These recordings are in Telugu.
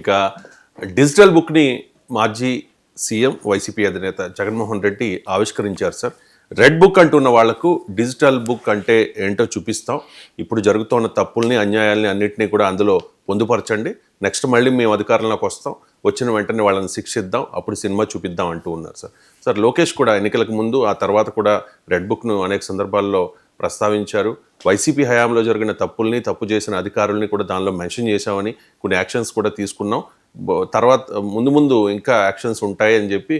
ఇక డిజిటల్ బుక్ని మాజీ సీఎం వైసీపీ అధినేత జగన్మోహన్ రెడ్డి ఆవిష్కరించారు సార్. రెడ్ బుక్ అంటున్న వాళ్ళకు డిజిటల్ బుక్ అంటే ఏంటో చూపిస్తాం. ఇప్పుడు జరుగుతున్న తప్పుల్ని అన్యాయాల్ని అన్నింటినీ కూడా అందులో పొందుపరచండి. నెక్స్ట్ మళ్ళీ మేము అధికారంలోకి వస్తాం. వచ్చిన వెంటనే వాళ్ళని శిక్షిద్దాం. అప్పుడు సినిమా చూపిద్దాం అంటూ ఉన్నారు సార్. సార్ లోకేష్ కూడా ఎన్నికలకు ముందు ఆ తర్వాత కూడా రెడ్ బుక్ను అనేక సందర్భాల్లో ప్రస్తావించారు. వైసీపీ హయాంలో జరిగిన తప్పుల్ని తప్పు చేసిన అధికారుల్ని కూడా దానిలో మెన్షన్ చేశామని కొన్ని యాక్షన్స్ కూడా తీసుకున్నాం. తర్వాత ముందు ముందు ఇంకా యాక్షన్స్ ఉంటాయి అని చెప్పి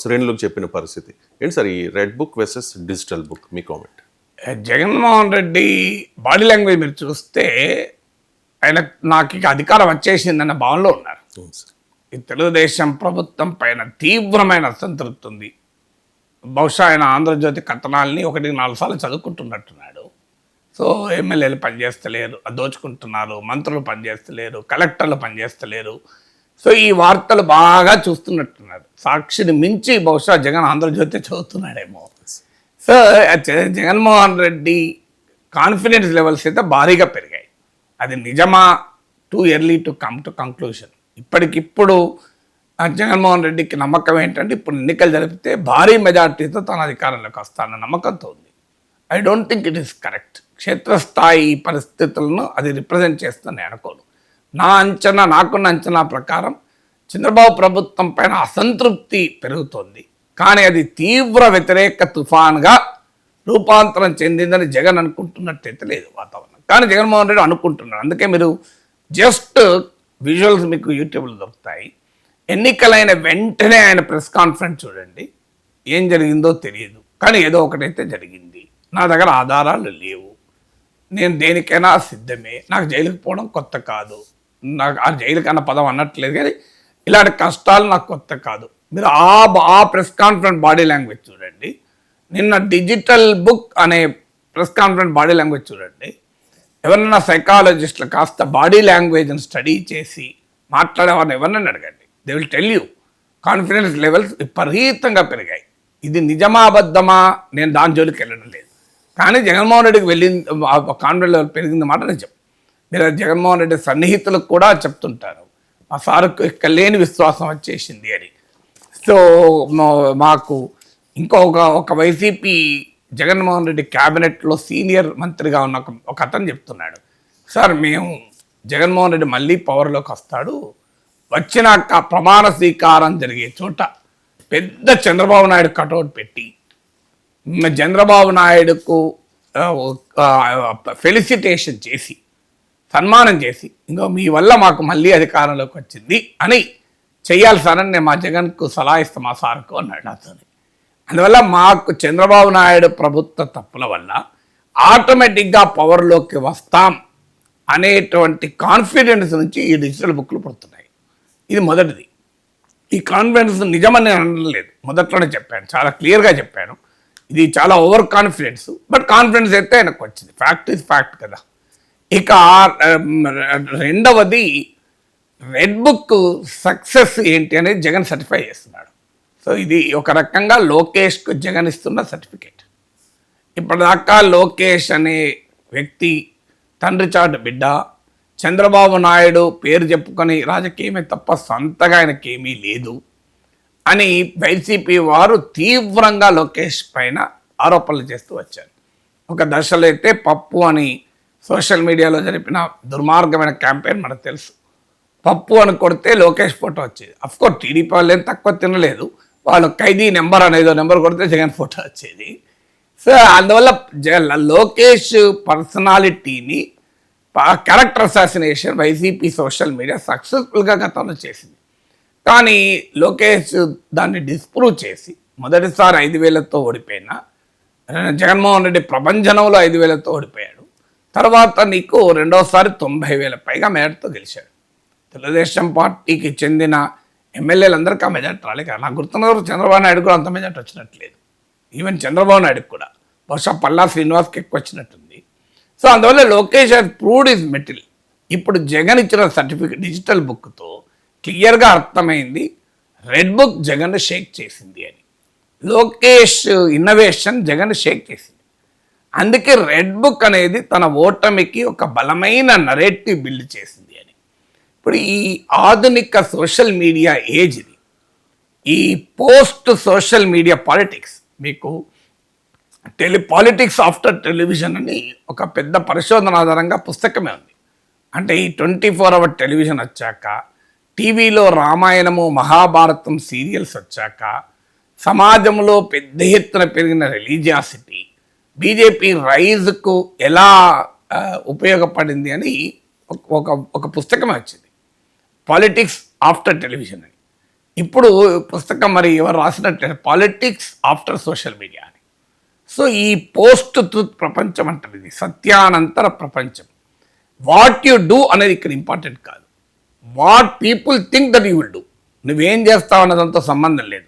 శ్రేణులకు చెప్పిన పరిస్థితి. ఏంటి సార్ ఈ red book versus digital book? మీ comment. Jaganmohan Reddy body language మీరు చూస్తే ఆయన నాకు ఇక అధికారం వచ్చేసిందన్న భావనలో ఉన్నారు. ఈ తెలుగుదేశం ప్రభుత్వం పైన తీవ్రమైన అసంతృప్తి ఉంది. బహుశా ఆయన ఆంధ్రజ్యోతి కథనాల్ని ఒకటి నాలుగు సార్లు చదువుకుంటున్నట్టున్నాడు. సో ఎమ్మెల్యేలు పనిచేస్తలేరు దోచుకుంటున్నారు మంత్రులు పనిచేస్తలేరు కలెక్టర్లు పనిచేస్తలేరు. సో ఈ వార్తలు బాగా చూస్తున్నట్టున్నారు. సాక్షిని మించి బహుశా Jagan Andhra Jyothi చదువుతున్నాడేమో. So Jaganmohan Reddy confidence levels అయితే భారీగా పెరిగాయి. అది నిజమా? Too early to come to conclusion. ఇప్పటికిప్పుడు జగన్మోహన్ రెడ్డికి నమ్మకం ఏంటంటే ఇప్పుడు ఎన్నికలు జరిపితే భారీ మెజార్టీతో తన అధికారంలోకి వస్తానన్న నమ్మకంతో ఉంది. I don't think it is correct క్షేత్రస్థాయి పరిస్థితులను అది రిప్రజెంట్ చేస్తుందని అనుకోను. నా అంచనా నాకున్న అంచనా ప్రకారం చంద్రబాబు ప్రభుత్వం పైన అసంతృప్తి పెరుగుతోంది. కానీ అది తీవ్ర వ్యతిరేక తుఫాన్గా రూపాంతరం చెందిందని జగన్ అనుకుంటున్నట్టయితే లేదు వాతావరణం. కానీ జగన్మోహన్ రెడ్డి అనుకుంటున్నాడు. అందుకే మీరు జస్ట్ విజువల్స్ మీకు యూట్యూబ్లో దొరుకుతాయి. ఎన్నికలైన వెంటనే ఆయన ప్రెస్ కాన్ఫరెన్స్ చూడండి. ఏం జరిగిందో తెలియదు. కానీ ఏదో ఒకటైతే జరిగింది. నా దగ్గర ఆధారాలు లేవు. నేను దేనికైనా సిద్ధమే. నాకు జైలుకి పోవడం కొత్త కాదు. నాకు ఆ జైలుకి అన్న పదం అన్నట్లేదు కానీ ఇలాంటి కష్టాలు నాకు కొత్త కాదు. మీరు ఆ ఆ ప్రెస్ కాన్ఫరెన్స్ బాడీ లాంగ్వేజ్ చూడండి. నిన్న డిజిటల్ బుక్ అనే ప్రెస్ కాన్ఫరెన్స్ బాడీ లాంగ్వేజ్ చూడండి. ఎవరైనా సైకాలజిస్టులు కాస్త బాడీ లాంగ్వేజ్ని స్టడీ చేసి మాట్లాడేవారిని ఎవరినైనా అడగండి. They will tell you confidence levels విపరీతంగా పెరిగాయి. ఇది నిజమా అబద్ధమా నేను దాని జోలికి వెళ్ళడం లేదు. కానీ జగన్మోహన్ రెడ్డికి వెళ్ళింది కాన్ఫిడెన్స్ లెవెల్ పెరిగింది మాట నిజం. మీరు జగన్మోహన్ రెడ్డి సన్నిహితులకు కూడా చెప్తుంటారు. మా సార్కు ఇక్కడ లేని విశ్వాసం వచ్చేసింది అని. సో మా- మాకు ఇంకొక ఒక వైసీపీ జగన్మోహన్ రెడ్డి క్యాబినెట్లో సీనియర్ మంత్రిగా ఉన్న ఒక అతను చెప్తున్నాడు. సార్ మేము జగన్మోహన్ రెడ్డి మళ్ళీ పవర్లోకి వస్తాడు. వచ్చినాక ప్రమాణ స్వీకారం జరిగే చోట పెద్ద చంద్రబాబు నాయుడు కటౌట్ పెట్టి చంద్రబాబు నాయుడుకు ఫెలిసిటేషన్ చేసి సన్మానం చేసి ఇంకో మీ వల్ల మాకు మళ్ళీ అధికారంలోకి వచ్చింది అని చెయ్యాలి సార్ అని నేను మా జగన్కు సలహా ఇస్తాను మా సార్కు అన్నాడు నాతో అందువల్ల మాకు చంద్రబాబు నాయుడు ప్రభుత్వ తప్పుల వల్ల ఆటోమేటిక్గా పవర్లోకి వస్తాం అనేటువంటి కాన్ఫిడెన్స్ నుంచి ఈ డిజిటల్ బుక్లు పుడుతున్నాయి. ఇది మొదటిది. ఈ కాన్ఫిడెన్స్ నిజమని నేను అనలేదు. మొదట్లోనే చెప్పాను. చాలా క్లియర్గా చెప్పాను. ఇది చాలా ఓవర్ కాన్ఫిడెన్స్ బట్ కాన్ఫిడెన్స్ అయితే ఆయనకు వచ్చింది. ఫ్యాక్ట్ ఇస్ ఫ్యాక్ట్ కదా. ఇక రెండవది రెడ్ బుక్ సక్సెస్ ఏంటి అనేది జగన్ సర్టిఫై చేస్తున్నాడు. సో ఇది ఒక రకంగా లోకేష్కు జగన్ ఇస్తున్న సర్టిఫికేట్ ఇప్పటిదాకా లోకేష్ అనే వ్యక్తి తండ్రి చాటు బిడ్డ చంద్రబాబు నాయుడు పేరు చెప్పుకొని రాజకీయమే తప్ప సొంతగా ఆయనకేమీ లేదు అని వైసీపీ వారు తీవ్రంగా లోకేష్ పైన ఆరోపణలు చేస్తూ వచ్చారు. ఒక దశలో అయితే పప్పు అని సోషల్ మీడియాలో జరిపిన దుర్మార్గమైన క్యాంపెయిన్ మనకు తెలుసు. పప్పు అని కొడితే లోకేష్ ఫోటో వచ్చేది. అఫ్కోర్స్ టీడీపీ వాళ్ళు ఏం తక్కువ తినలేదు. వాళ్ళు ఖైదీ నెంబర్ అనేదో నెంబర్ కొడితే జగన్ ఫోటో వచ్చేది. సో అందువల్ల లోకేష్ పర్సనాలిటీని character assassination YCP social media సక్సెస్ఫుల్గా గతంలో చేసింది. కానీ లోకేష్ దాన్ని డిస్ప్రూవ్ చేసి మొదటిసారి ఐదు వేలతో ఓడిపోయినా జగన్మోహన్ రెడ్డి ప్రపంచంలో ఐదు వేలతో ఓడిపోయాడు. తర్వాత నీకు రెండోసారి తొంభై వేల పైగా మెజార్టీతో గెలిచాడు. తెలుగుదేశం పార్టీకి చెందిన ఎమ్మెల్యేలందరికీ ఆ మెజార్టీ రాలేదు. నాకు గుర్తున్నారు చంద్రబాబు నాయుడు కూడా అంత మెజార్టీ వచ్చినట్లేదు. ఈవెన్ చంద్రబాబు నాయుడు కూడా. బహుశా పల్లా శ్రీనివాస్కి ఎక్కువ వచ్చినట్టుంది. సో అందువల్ల Lokesh has proved is mettle ఇప్పుడు జగన్ ఇచ్చిన సర్టిఫికేట్ డిజిటల్ బుక్తో క్లియర్గా అర్థమైంది రెడ్ బుక్ జగన్ షేక్ చేసింది అని. లోకేష్ ఇన్నోవేషన్ జగన్ షేక్ చేసింది. అందుకే రెడ్ బుక్ అనేది తన ఓటమికి ఒక బలమైన నరేటివ్ బిల్డ్ చేసింది అని. ఇప్పుడు ఈ ఆధునిక సోషల్ మీడియా ఏజ్ ఇది ఈ పోస్ట్ సోషల్ మీడియా పాలిటిక్స్ మీకు టెలి పాలిటిక్స్ ఆఫ్టర్ టెలివిజన్ అని ఒక పెద్ద పరిశోధన ఆధారంగా పుస్తకమే ఉంది. అంటే ఈ ట్వంటీ ఫోర్ అవర్ టెలివిజన్ వచ్చాక టీవీలో రామాయణము మహాభారతం సీరియల్స్ వచ్చాక సమాజంలో పెద్ద ఎత్తున పెరిగిన రిలీజియాసిటీ బీజేపీ రైజ్కు ఎలా ఉపయోగపడింది అని ఒక- ఒక ఒక పుస్తకమే వచ్చింది. పాలిటిక్స్ ఆఫ్టర్ టెలివిజన్ అని. ఇప్పుడు పుస్తకం మరి ఎవరు రాసినట్టు politics after social media. So ఈ పోస్ట్ ట్రూత్ ప్రపంచం అంటారు ఇది. సత్యానంతర ప్రపంచం. వాట్ యు డూ అనేది ఇక్కడ ఇంపార్టెంట్ కాదు. What people think that you will do నువ్వేం చేస్తావు అన్నదంతా సంబంధం లేదు.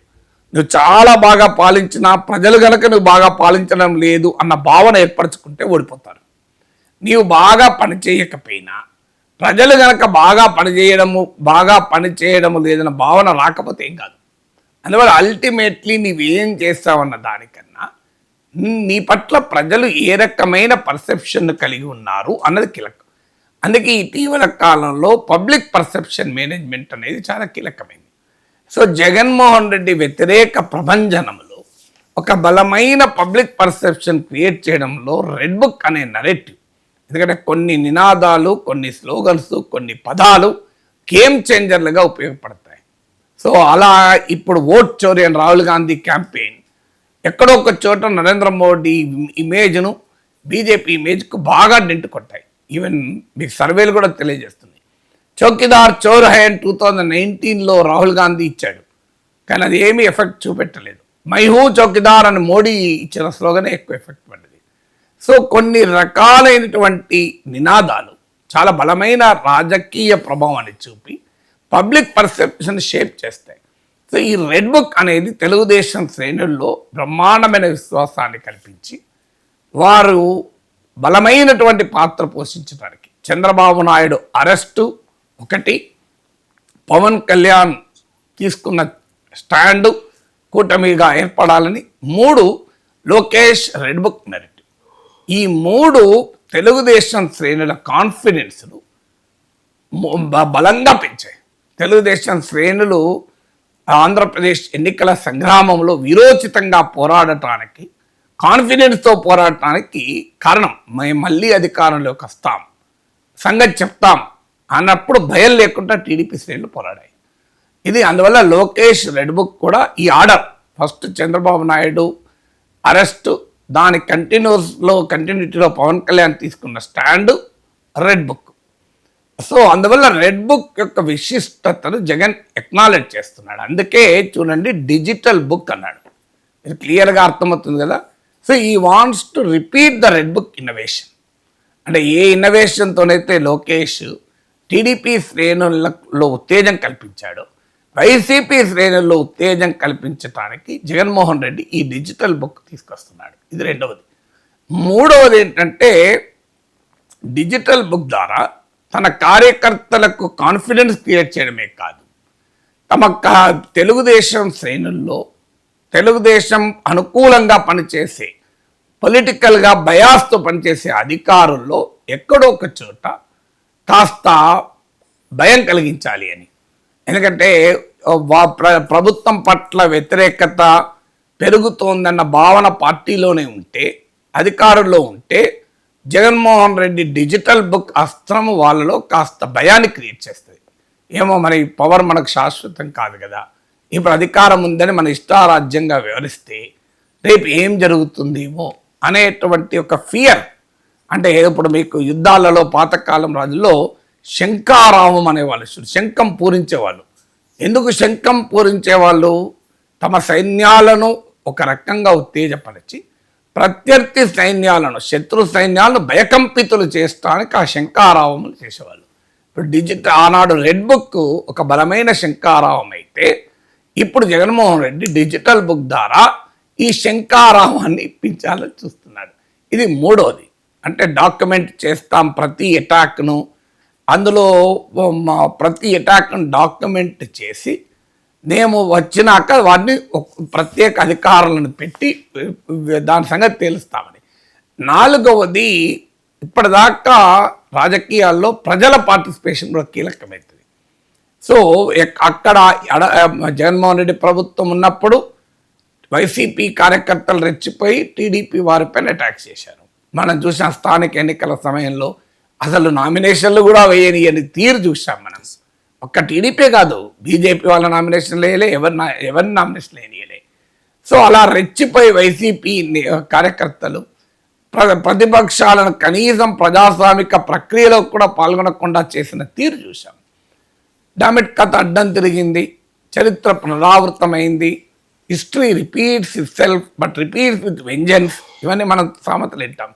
నువ్వు చాలా బాగా పాలించినా ప్రజలు గనక నువ్వు బాగా పాలించడం లేదు అన్న భావన ఏర్పరచుకుంటే ఓడిపోతారు. నీవు బాగా పని చేయకపోయినా ప్రజలు గనక బాగా పనిచేయడము బాగా పని చేయడము లేదన్న భావన రాకపోతే ఏం కాదు. అందువల్ల అల్టిమేట్లీ నీవేం చేస్తావన్న దానికన్నా నీ పట్ల ప్రజలు ఏ రకమైన పర్సెప్షన్ కలిగి ఉన్నారు అన్నది కీలకం. అందుకే ఇటీవల కాలంలో పబ్లిక్ పర్సెప్షన్ మేనేజ్మెంట్ అనేది చాలా కీలకమైంది. సో జగన్మోహన్ రెడ్డి వ్యతిరేక ప్రభంజనంలో ఒక బలమైన పబ్లిక్ పర్సెప్షన్ క్రియేట్ చేయడంలో రెడ్ బుక్ అనే నరేటివ్ ఎందుకంటే కొన్ని నినాదాలు కొన్ని స్లోగన్స్ కొన్ని పదాలు గేమ్ చేంజర్లుగా ఉపయోగపడతాయి. సో అలా ఇప్పుడు ఓట్ చోరీ అండ్ రాహుల్ గాంధీ క్యాంపెయిన్ ఎక్కడో ఒక చోట నరేంద్ర మోడీ ఇమేజ్ను బీజేపీ ఇమేజ్కు బాగా డెంట్ కొట్టాయి. ఈవెన్ మీకు సర్వేలు కూడా తెలియజేస్తుంది చౌకీదార్ చోర్ హై అండ్ టూ థౌజండ్ నైన్టీన్లో రాహుల్ గాంధీ ఇచ్చాడు. కానీ అది ఏమీ ఎఫెక్ట్ చూపెట్టలేదు. మైహూ చౌకీదార్ అని మోడీ ఇచ్చిన స్లోగనే ఎక్కువ ఎఫెక్ట్ పడింది సో కొన్ని రకాలైనటువంటి నినాదాలు చాలా బలమైన రాజకీయ ప్రభావాన్ని చూపి పబ్లిక్ పర్సెప్షన్ షేప్ చేస్తాయి. సో ఈ రెడ్ బుక్ అనేది తెలుగుదేశం శ్రేణుల్లో బ్రహ్మాండమైన విశ్వాసాన్ని కల్పించి వారు బలమైనటువంటి పాత్ర పోషించడానికి చంద్రబాబు నాయుడు అరెస్టు ఒకటి పవన్ కళ్యాణ్ తీసుకున్న స్టాండు కూటమిగా ఏర్పడాలని మూడు లోకేష్ రెడ్ బుక్ మెరిట్. ఈ మూడు తెలుగుదేశం శ్రేణుల కాన్ఫిడెన్స్ను బలంగా పెంచాయి. తెలుగుదేశం శ్రేణులు ఆంధ్రప్రదేశ్ ఎన్నికల సంగ్రామంలో విరోచితంగా పోరాడటానికి కాన్ఫిడెన్స్తో పోరాడటానికి కారణం మేము మళ్ళీ అధికారంలోకి వస్తాం సంగతి చెప్తాం అన్నప్పుడు భయం లేకుండా టీడీపీ శ్రేణులు పోరాడాయి. ఇది అందువల్ల లోకేష్ రెడ్ బుక్ కూడా ఈ order first Chandrababu Naidu arrest దాని కంటిన్యూస్లో కంటిన్యూటీలో పవన్ కళ్యాణ్ తీసుకున్న స్టాండ్ రెడ్ బుక్. సో అందువల్ల రెడ్ బుక్ యొక్క విశిష్టతను జగన్ ఎక్నాలెడ్జ్ చేస్తున్నాడు. అందుకే చూడండి డిజిటల్ బుక్ అన్నాడు. ఇది క్లియర్గా అర్థమవుతుంది కదా? సో ఈ wants to repeat the red book innovation అంటే ఏ ఇన్నోవేషన్తోనైతే లోకేష్ టీడీపీ శ్రేణులలో ఉత్తేజం కల్పించాడో వైసీపీ శ్రేణుల్లో ఉత్తేజం కల్పించడానికి జగన్మోహన్ రెడ్డి ఈ డిజిటల్ బుక్ తీసుకొస్తున్నాడు. ఇది రెండవది. మూడవది ఏంటంటే డిజిటల్ బుక్ ద్వారా తన కార్యకర్తలకు కాన్ఫిడెన్స్ క్రియేట్ చేయడమే కాదు. తమ కా- తెలుగుదేశం శ్రేణుల్లో తెలుగుదేశం అనుకూలంగా పనిచేసే పొలిటికల్గా బయాస్తో పనిచేసే అధికారుల్లో ఎక్కడో ఒక చోట కాస్త భయం కలిగించాలి అని. ఎందుకంటే ప్రభుత్వం పట్ల వ్యతిరేకత పెరుగుతోందన్న భావన పార్టీలోనే ఉంటే అధికారుల్లో ఉంటే జగన్మోహన్ రెడ్డి డిజిటల్ బుక్ అస్త్రము వాళ్ళలో కాస్త భయాన్ని క్రియేట్ చేస్తుంది. ఏమో మరి పవర్ మనకు శాశ్వతం కాదు కదా. ఇప్పుడు అధికారం ఉందని మన ఇష్టారాజ్యంగా వివరిస్తే రేపు ఏం జరుగుతుందేమో అనేటువంటి ఒక ఫియర్. అంటే ఇప్పుడు మీకు యుద్ధాలలో పాతకాలం రాజుల్లో శంకారామం అనేవాళ్ళు శంఖం పూరించేవాళ్ళు. ఎందుకు శంఖం పూరించేవాళ్ళు? తమ సైన్యాలను ఒక రకంగా ఉత్తేజపరిచి ప్రత్యర్థి సైన్యాలను శత్రు సైన్యాలను భయకంపితులు చేయడానికి ఆ శంకారావములు చేసేవాళ్ళు. ఇప్పుడు డిజిటల్ ఆనాడు రెడ్ బుక్ ఒక బలమైన శంకారావం అయితే ఇప్పుడు జగన్మోహన్ రెడ్డి డిజిటల్ బుక్ ద్వారా ఈ శంకారావాన్ని ఇప్పించాలని చూస్తున్నాడు. ఇది మూడోది. అంటే డాక్యుమెంట్ చేస్తాం ప్రతి అటాక్ను. అందులో మా ప్రతి అటాక్ను డాక్యుమెంట్ చేసి మేము వచ్చినాక వాటిని ఒక ప్రత్యేక అధికారులను పెట్టి దాని సంగతి తేలుస్తామని. నాలుగవది ఇప్పటిదాకా రాజకీయాల్లో ప్రజల పార్టిసిపేషన్ కూడా కీలకమవుతుంది సో ఎక్- అక్కడ ఎడ జగన్మోహన్ రెడ్డి ప్రభుత్వం ఉన్నప్పుడు వైసీపీ కార్యకర్తలు రెచ్చిపోయి టీడీపీ వారిపైన అటాక్ చేశారు. మనం చూసిన స్థానిక ఎన్నికల సమయంలో అసలు నామినేషన్లు కూడా వేయని తీరు చూసాం మనం. ఒక్క టీడీపీ కాదు. బీజేపీ వాళ్ళ నామినేషన్ వేయలే ఎవరి ఎవరి నామినేషన్ వేయలే సో అలా రెచ్చిపోయి వైసీపీ కార్యకర్తలు ప్ర ప్రతిపక్షాలను కనీసం ప్రజాస్వామిక ప్రక్రియలో కూడా పాల్గొనకుండా చేసిన తీరు చూశాం. డామిట్ కథ అడ్డం తిరిగింది చరిత్ర పునరావృతమైంది history repeats itself but repeats with vengeance ఇవన్నీ మనం సామెతలు వింటాం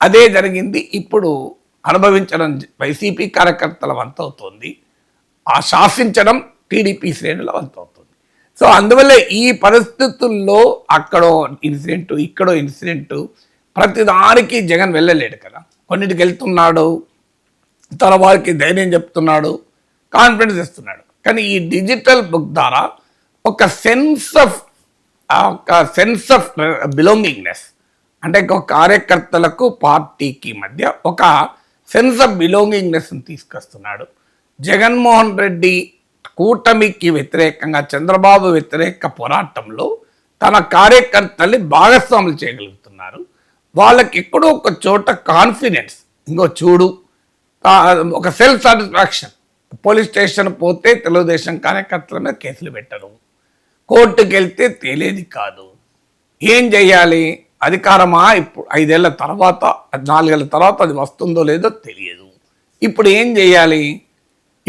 అదే జరిగింది ఇప్పుడు అనుభవించడం వైసీపీ కార్యకర్తల వంతవుతోంది. ఆ శాసించడం టీడీపీ శ్రేణుల వంతవుతుంది సో అందువల్ల ఈ పరిస్థితుల్లో అక్కడో ఇన్సిడెంట్ ఇక్కడో ఇన్సిడెంట్ ప్రతిదానికి జగన్ వెళ్ళలేడు కదా. కొన్నిటికి వెళ్తున్నాడు తన వారికి ధైర్యం చెప్తున్నాడు కాన్ఫిడెన్స్ ఇస్తున్నాడు. కానీ ఈ డిజిటల్ బుక్ ద్వారా ఒక సెన్స్ ఆఫ్ ఒక సెన్స్ ఆఫ్ బిలోంగింగ్నెస్ అంటే ఒక కార్యకర్తలకు పార్టీకి మధ్య ఒక సెన్స్ ఆఫ్ బిలోంగింగ్నెస్ని తీసుకొస్తున్నాడు. జగన్మోహన్ రెడ్డి కూటమికి వ్యతిరేకంగా చంద్రబాబు వ్యతిరేక పోరాటంలో తన కార్యకర్తల్ని భాగస్వాములు చేయగలుగుతున్నారు. వాళ్ళకి ఎక్కడో ఒక చోట కాన్ఫిడెన్స్ ఇంకో చూడు ఒక సెల్ఫ్ సాటిస్ఫాక్షన్ పోలీస్ స్టేషన్ పోతే తెలుగుదేశం కార్యకర్తల మీద కేసులు పెట్టరు. కోర్టుకి వెళ్తే తేలేది కాదు. ఏం చేయాలి? అధికారమా? ఇప్పుడు ఐదేళ్ళ తర్వాత నాలుగేళ్ళ తర్వాత అది వస్తుందో లేదో తెలియదు. ఇప్పుడు ఏం చేయాలి?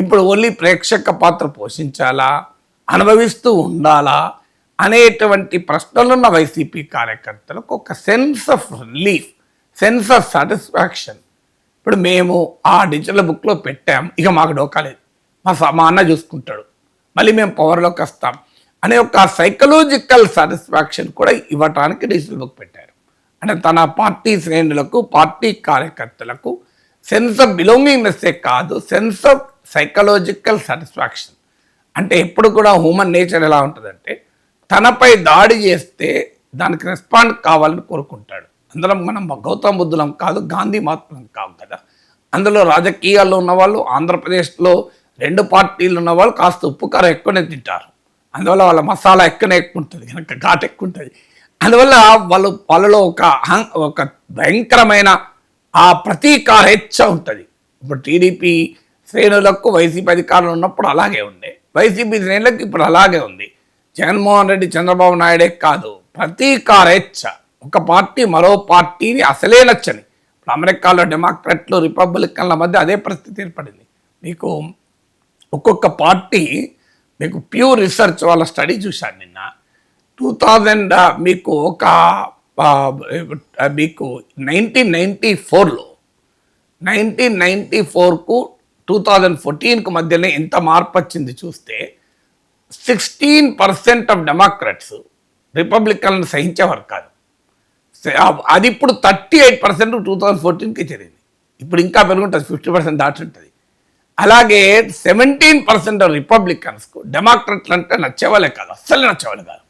ఇప్పుడు ఓన్లీ ప్రేక్షక పాత్ర పోషించాలా? అనుభవిస్తూ ఉండాలా? అనేటువంటి ప్రశ్నలున్న వైసీపీ కార్యకర్తలకు ఒక sense of relief sense of satisfaction ఇప్పుడు మేము ఆ డిజిటల్ బుక్లో పెట్టాం ఇక మాకు డోకాలేదు మా మా అన్న చూసుకుంటాడు. మళ్ళీ మేము పవర్లోకి వస్తాం అనే ఒక సైకలాజికల్ సాటిస్ఫాక్షన్ కూడా ఇవ్వటానికి డిజిటల్ బుక్ పెట్టారు. అంటే తన పార్టీ శ్రేణులకు పార్టీ కార్యకర్తలకు సెన్స్ ఆఫ్ బిలోంగింగ్నెస్సే కాదు సెన్స్ ఆఫ్ సైకలాజికల్ సాటిస్ఫాక్షన్ అంటే ఎప్పుడు కూడా హ్యూమన్ నేచర్ ఎలా ఉంటుందంటే తనపై దాడి చేస్తే దానికి రెస్పాండ్ కావాలని కోరుకుంటాడు. అందులో మనం గౌతమ బుద్ధులం కాదు గాంధీ మహాత్ములం కావు కదా. అందులో రాజకీయాల్లో ఉన్నవాళ్ళు ఆంధ్రప్రదేశ్లో రెండు పార్టీలు ఉన్నవాళ్ళు కాస్త ఉప్పు కారం ఎక్కువనే తింటారు. అందువల్ల వాళ్ళ మసాలా ఎక్కువనే ఎక్కువ ఉంటుంది కనుక ఘాట్ ఎక్కువ ఉంటుంది అందువల్ల వాళ్ళు వాళ్ళలో ఒక అహం ఒక భయంకరమైన ఆ ప్రతీకారేచ్ఛ ఉంటుంది. ఇప్పుడు టీడీపీ శ్రేణులకు వైసీపీ అధికారులు ఉన్నప్పుడు అలాగే ఉండే. వైసీపీ శ్రేణులకు ఇప్పుడు అలాగే ఉంది. జగన్మోహన్ రెడ్డి చంద్రబాబు నాయుడే కాదు. ప్రతీకారేచ్ఛ ఒక పార్టీ మరో పార్టీని అసలే నచ్చని. ఇప్పుడు అమెరికాలో డెమోక్రాట్లు రిపబ్లికన్ల మధ్య అదే పరిస్థితి ఏర్పడింది. మీకు ఒక్కొక్క పార్టీ మీకు ప్యూర్ రీసెర్చ్ వాళ్ళ స్టడీ చూశాను నిన్న. టూ థౌజండ్ మీకు ఒక మీకు నైన్టీన్ నైంటీ ఫోర్లో నైన్టీన్ నైంటీ ఫోర్కు టూ థౌజండ్ ఫోర్టీన్కు మధ్యనే ఎంత మార్పు వచ్చింది చూస్తే సిక్స్టీన్ పర్సెంట్ ఆఫ్ డెమోక్రాట్స్ రిపబ్లికన్లను సహించేవారు కాదు. అది ఇప్పుడు thirty eight percent two thousand ఫోర్టీన్కి చేరింది. ఇప్పుడు ఇంకా పెరుగుంటుంది ఫిఫ్టీ పర్సెంట్ దాటుంటుంది. అలాగే సెవెంటీన్ పర్సెంట్ ఆఫ్ రిపబ్లికన్స్కు డెమోక్రట్లు అంటే నచ్చేవాళ్ళే కాదు అస్సలు నచ్చేవాళ్ళు కాదు.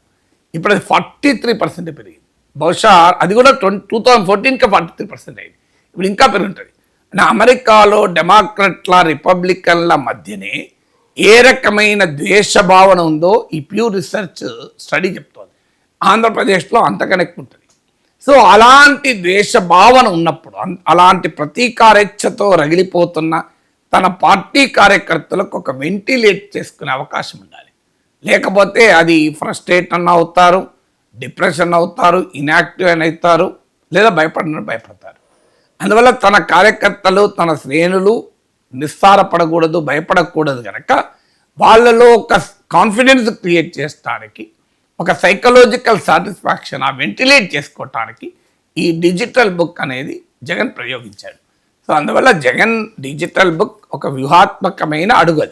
ఇప్పుడు అది ఫార్టీ త్రీ పర్సెంట్ పెరిగింది. బహుశా అది కూడా ట్వంటీ టూ థౌజండ్ ఫోర్టీన్కి ఫార్టీ త్రీ పర్సెంట్ అయింది. ఇప్పుడు ఇంకా పెరుగుంటుంది. నా అమెరికాలో డెమోక్రట్ల రిపబ్లికన్ల మధ్యనే ఏ రకమైన ద్వేష భావన ఉందో ఈ ప్యూ రీసెర్చ్ స్టడీ చెప్తోంది. ఆంధ్రప్రదేశ్లో అంతకన్నా ఉంటుంది. సో అలాంటి ద్వేష భావన ఉన్నప్పుడు అలాంటి ప్రతీకారేచ్ఛతో రగిలిపోతున్న తన పార్టీ కార్యకర్తలకు ఒక వెంటిలేట్ చేసుకునే అవకాశం ఉండాలి. లేకపోతే అది ఫ్రస్ట్రేట్ అన్న అవుతారు. డిప్రెషన్ అవుతారు ఇన్యాక్టివ్ అని అవుతారు లేదా భయపడిన భయపడతారు. అందువల్ల తన కార్యకర్తలు తన శ్రేణులు నిస్సారపడకూడదు భయపడకూడదు కనుక వాళ్ళలో ఒక కాన్ఫిడెన్స్ క్రియేట్ చేయడానికి ఒక సైకలాజికల్ సాటిస్ఫాక్షన్ ఆ వెంటిలేట్ చేసుకోవటానికి ఈ డిజిటల్ బుక్ అనేది జగన్ ప్రయోగించాడు. సో అందువల్ల జగన్ డిజిటల్ బుక్ ఒక వ్యూహాత్మకమైన అడుగు